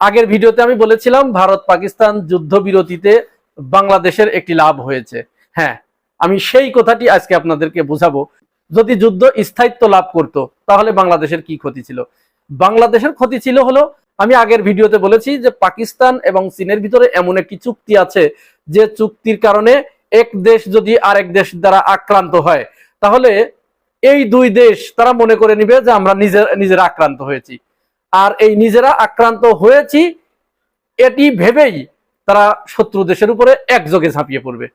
আগের ভিডিওতে আমি বলেছিলাম ভারত পাকিস্তান যুদ্ধবিরতিতে বাংলাদেশের একটি লাভ হয়েছে। হ্যাঁ আমি সেই কথাটি আজকে আপনাদেরকে বোঝাবো। যদি যুদ্ধ স্থায়িত্ব লাভ করত, তাহলে বাংলাদেশের কি ক্ষতি ছিল? বাংলাদেশের ক্ষতি ছিল হলো, আমি আগের ভিডিওতে বলেছি যে পাকিস্তান এবং চীনের ভিতরে এমন একটি চুক্তি আছে যে চুক্তির কারণে এক দেশ যদি আরেক দেশ দ্বারা আক্রান্ত হয়, তাহলে এই দুই দেশ তারা মনে করে নিবে যে আমরা নিজের নিজের আক্রান্ত হয়েছি। আর এই নিজেরা আক্রান্ত হয়েছি, এটি ভেবেই তারা শত্রু দেশের উপরে একযোগে ঝাঁপিয়ে পড়বে।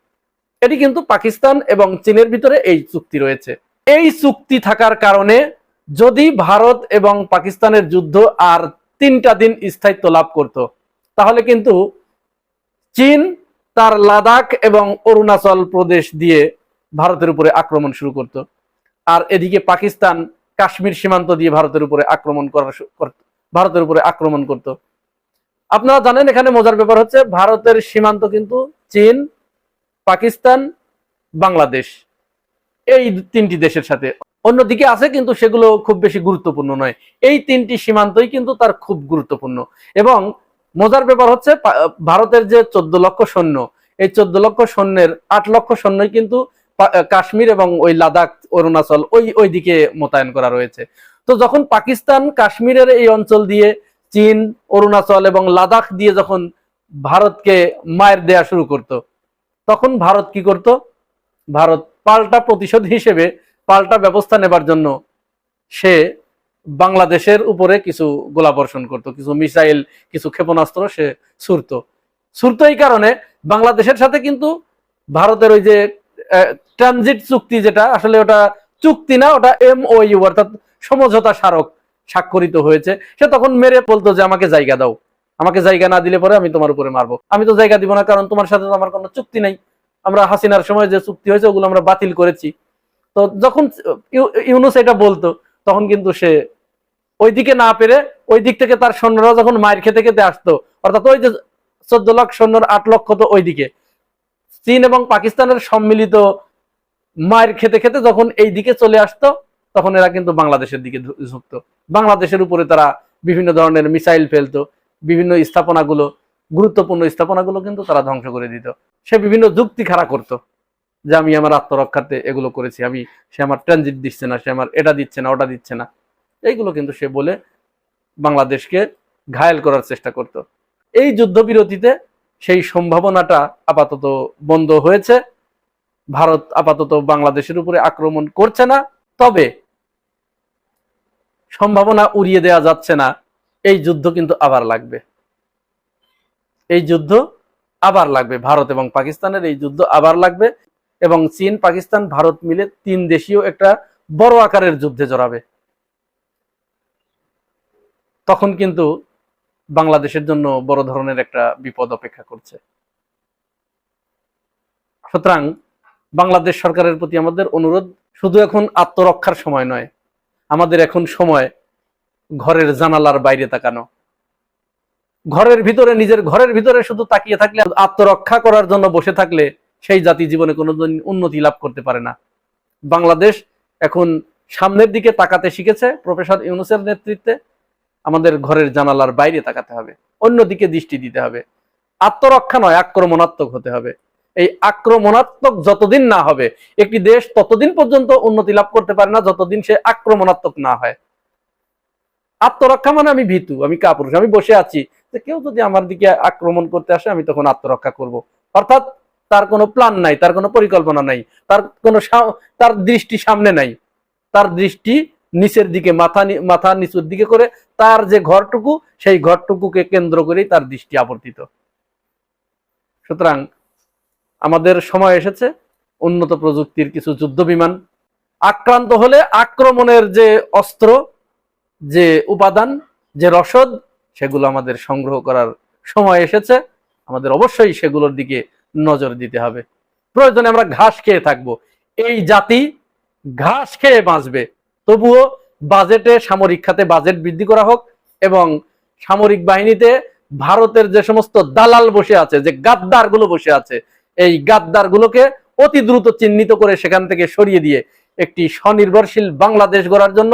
এটি কিন্তু পাকিস্তান এবং চীনের ভিতরে এই চুক্তি রয়েছে। এই চুক্তি থাকার কারণে যদি ভারত এবং পাকিস্তানের যুদ্ধ আর তিনটা দিন স্থায়িত্ব লাভ করত, তাহলে কিন্তু চীন তার লাদাখ এবং অরুণাচল প্রদেশ দিয়ে ভারতের উপরে আক্রমণ শুরু করত। আর এদিকে পাকিস্তান কাশ্মীর সীমান্ত দিয়ে ভারতের উপরে আক্রমণ করা ভারতের উপরে আক্রমণ করত। আপনারা জানেন এখানে মজার ব্যাপার হচ্ছে ভারতের সীমান্ত কিন্তু চীন, পাকিস্তান, বাংলাদেশ এই তিনটি দেশের সাথে। অন্যদিকে আছে কিন্তু সেগুলো খুব বেশি গুরুত্বপূর্ণ নয়। এই তিনটি সীমান্তই কিন্তু তার খুব গুরুত্বপূর্ণ। এবং মজার ব্যাপার হচ্ছে ভারতের যে চোদ্দ লক্ষ সৈন্য, এই চোদ্দ লক্ষ সৈন্যের আট লক্ষ সৈন্যই কিন্তু কাশ্মীর এবং ওই লাদাখ, অরুণাচল ওই ওই দিকে মোতায়েন করা রয়েছে। তো যখন পাকিস্তান কাশ্মীরের এই অঞ্চল দিয়ে চীন, অরুণাচল এবং লাদাখ দিয়ে যখন ভারতকে মায়ের দেয়া শুরু করত, তখন ভারত কি করত? ভারত পাল্টা প্রতিশোধ হিসেবে পাল্টা ব্যবস্থা নেবার জন্য সে বাংলাদেশের উপরে কিছু গোলাবর্ষণ করত, কিছু মিসাইল, কিছু ক্ষেপণাস্ত্র সে ছুড়ত। ছুড়ত এই কারণে বাংলাদেশের সাথে কিন্তু ভারতের ওই যে ট্রানজিট চুক্তি যেটা, আসলে ওটা চুক্তি না, ওটা এম অর্থাৎ সমঝোতা স্মারক স্বাক্ষরিত হয়েছে। সে তখন মেরে বলতো যে, আমাকে জায়গা দাও। আমাকে জায়গা না দিলে পরে আমি তোমার উপরে মারবো। আমি তো জায়গা দিব না, কারণ তোমার সাথে তো আমার কোনো চুক্তি নাই। আমরা হাসিনার সময় যে চুক্তি হয়েছে, ওগুলো আমরা বাতিল করেছি। তো যখন ইউনুস এটা বলতো, তখন কিন্তু সে ওইদিকে না পেরে ওই দিক থেকে তার সৈন্যরা যখন মায়ের খেতে খেতে আসতো, অর্থাৎ ওই যে চোদ্দ লাখ সৈন্যর আট লক্ষ তো ওইদিকে। চীন এবং পাকিস্তানের সম্মিলিত মায়ের খেতে খেতে যখন এই দিকে চলে আসতো তখন এরা কিন্তু বাংলাদেশের দিকে ঝুঁকতো। বাংলাদেশের উপরে তারা বিভিন্ন ধরনের মিসাইল ফেলতো, বিভিন্ন স্থাপনাগুলো, গুরুত্বপূর্ণ স্থাপনাগুলো কিন্তু তারা ধ্বংস করে দিত। সে বিভিন্ন যুক্তি খাড়া করতো যে আমি আমার আত্মরক্ষার্থে এগুলো করেছি, আমি, সে আমার ট্রানজিট দিচ্ছে না, সে আমার এটা দিচ্ছে না, ওটা দিচ্ছে না। এইগুলো কিন্তু সে বলে বাংলাদেশকে ঘায়েল করার চেষ্টা করত। এই যুদ্ধবিরতিতে সেই সম্ভাবনাটা আপাতত বন্ধ হয়েছে। ভারত আপাতত বাংলাদেশের উপরে আক্রমণ করছে না। তবে সম্ভাবনা উড়িয়ে দেওয়া যাচ্ছে না। এই যুদ্ধ কিন্তু আবার লাগবে। এই যুদ্ধ আবার লাগবে। ভারত এবং পাকিস্তানের এই যুদ্ধ আবার লাগবে এবং চীন, পাকিস্তান, ভারত মিলে তিন দেশীয় একটা বড় আকারের যুদ্ধে জড়াবে। তখন কিন্তু বাংলাদেশের জন্য বড় ধরনের একটা বিপদ অপেক্ষা করছে। সুতরাং বাংলাদেশ সরকারের প্রতি আমাদের অনুরোধ, শুধু এখন আত্মরক্ষার সময় নয় আমাদের এখন সময় ঘরের জানালার বাইরে তাকানো। ঘরের ভিতরে, নিজের ঘরের ভিতরে শুধু তাকিয়ে থাকলে, আত্মরক্ষা করার জন্য বসে থাকলে সেই জাতি জীবনে কোনোদিন উন্নতি লাভ করতে পারে না। বাংলাদেশ এখন সামনের দিকে তাকাতে শিখেছে প্রফেসর ইউনুসের নেতৃত্বে। আমাদের ঘরের জানালার বাইরে তাকাতে হবে। অন্যদিকে দৃষ্টি দিতে হবে। আত্মরক্ষা নয়, আক্রমণাত্মক হতে হবে। এই আক্রমণাত্মক যতদিন না হবে, একটি দেশ ততদিন পর্যন্ত উন্নতি লাভ করতে পারে না যতদিন সে আক্রমণাত্মক না হয়। আত্মরক্ষা মানে আমি ভীতু, আমি কাপুরুষ, আমি বসে আছি। যে কেউ যদি আমার দিকে আক্রমণ করতে আসে, আমি তখন আত্মরক্ষা করব। অর্থাৎ তার কোনো প্ল্যান নাই, তার কোনো পরিকল্পনা নাই, তার কোনো তার দৃষ্টি সামনে নাই। তার দৃষ্টি নিচের দিকে, মাথা মাথা নিচুর দিকে করে তার যে ঘরটুকু, সেই ঘরটুকুকে কেন্দ্র করেই তার দৃষ্টি আবর্তিত। সুতরাং আমাদের সময় এসেছে, উন্নত প্রযুক্তির কিছু যুদ্ধ বিমান। আক্রান্ত হলে আক্রমণের যে অস্ত্র, যে উপাদান, যে রসদ, সেগুলো আমাদের সংগ্রহ করার সময় এসেছে। আমাদের অবশ্যই সেগুলোর দিকে নজর দিতে হবে। প্রয়োজনে আমরা ঘাস খেয়ে থাকব। এই জাতি ঘাস খেয়ে বাঁচবে। তবুও বাজেটে, সামরিক খাতে বাজেট বৃদ্ধি করা হোক এবং সামরিক বাহিনীতে ভারতের যে সমস্ত দালাল বসে আছে, যে গাদ্দারগুলো বসে আছে এই গাদ্দারগুলোকে অতি দ্রুত চিহ্নিত করে সেখান থেকে সরিয়ে দিয়ে একটি স্বনির্ভরশীল বাংলাদেশ গড়ার জন্য,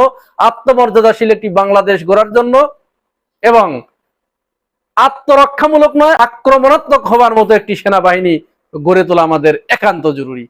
আত্মমর্যাদাশীল একটি বাংলাদেশ গড়ার জন্য এবং আত্মরক্ষামূলক নয়, আক্রমণাত্মক হবার মতো একটি সেনাবাহিনী গড়ে তোলা আমাদের একান্ত জরুরি।